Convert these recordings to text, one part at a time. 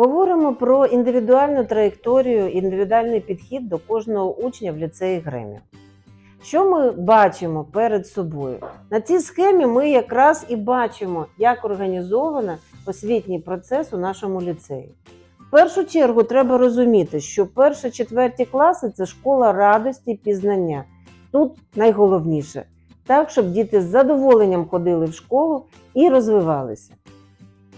Говоримо про індивідуальну траєкторію, індивідуальний підхід до кожного учня в ліцеї Гремів. Що ми бачимо перед собою? На цій схемі ми якраз і бачимо, як організовано освітній процес у нашому ліцеї. В першу чергу треба розуміти, що перші четверті класи це школа радості і пізнання. Тут найголовніше так, щоб діти з задоволенням ходили в школу і розвивалися.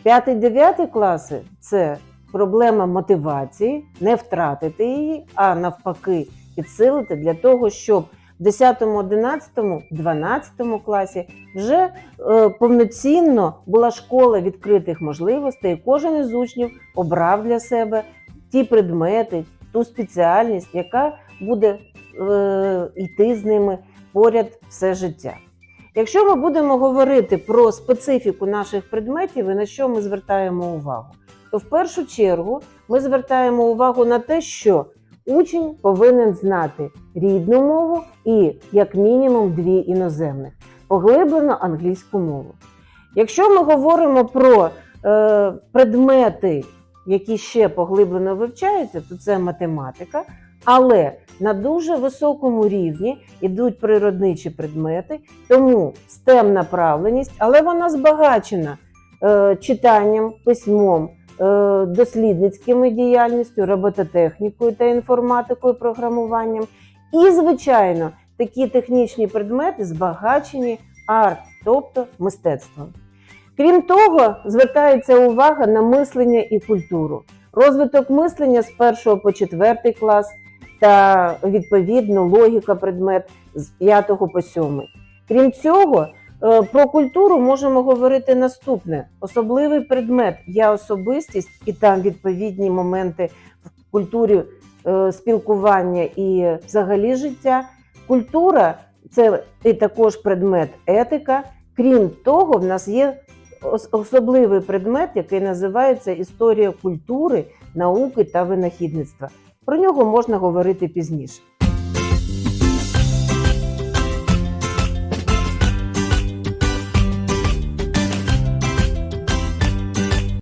П'ятий-дев'ятий класи це проблема мотивації, не втратити її, а навпаки, підсилити для того, щоб в 10, 11, 12 класі вже е, повноцінно була школа відкритих можливостей, кожен із учнів обрав для себе ті предмети, ту спеціальність, яка буде е, йти з ними поряд все життя. Якщо ми будемо говорити про специфіку наших предметів і на що ми звертаємо увагу, то в першу чергу ми звертаємо увагу на те, що учень повинен знати рідну мову і, як мінімум, дві іноземних, поглиблено англійську мову. Якщо ми говоримо про е, предмети, які ще поглиблено вивчаються, то це математика, але на дуже високому рівні йдуть природничі предмети, тому STEM направленість, але вона збагачена е, читанням, письмом, дослідницькими діяльністю, робототехнікою та інформатикою, програмуванням. І, звичайно, такі технічні предмети збагачені арт, тобто мистецтвом. Крім того, звертається увага на мислення і культуру. Розвиток мислення з 1 по 4 клас та відповідно логіка предмет з 5 по 7. Крім цього, е, про культуру можемо говорити наступне: особливий предмет я особистість, і там відповідні моменти в культурі е, спілкування і взагалі життя. Культура це і також предмет етика. Крім того, в нас є особливий предмет, який називається історія культури, науки та винахідництва. Про нього можна говорити пізніше.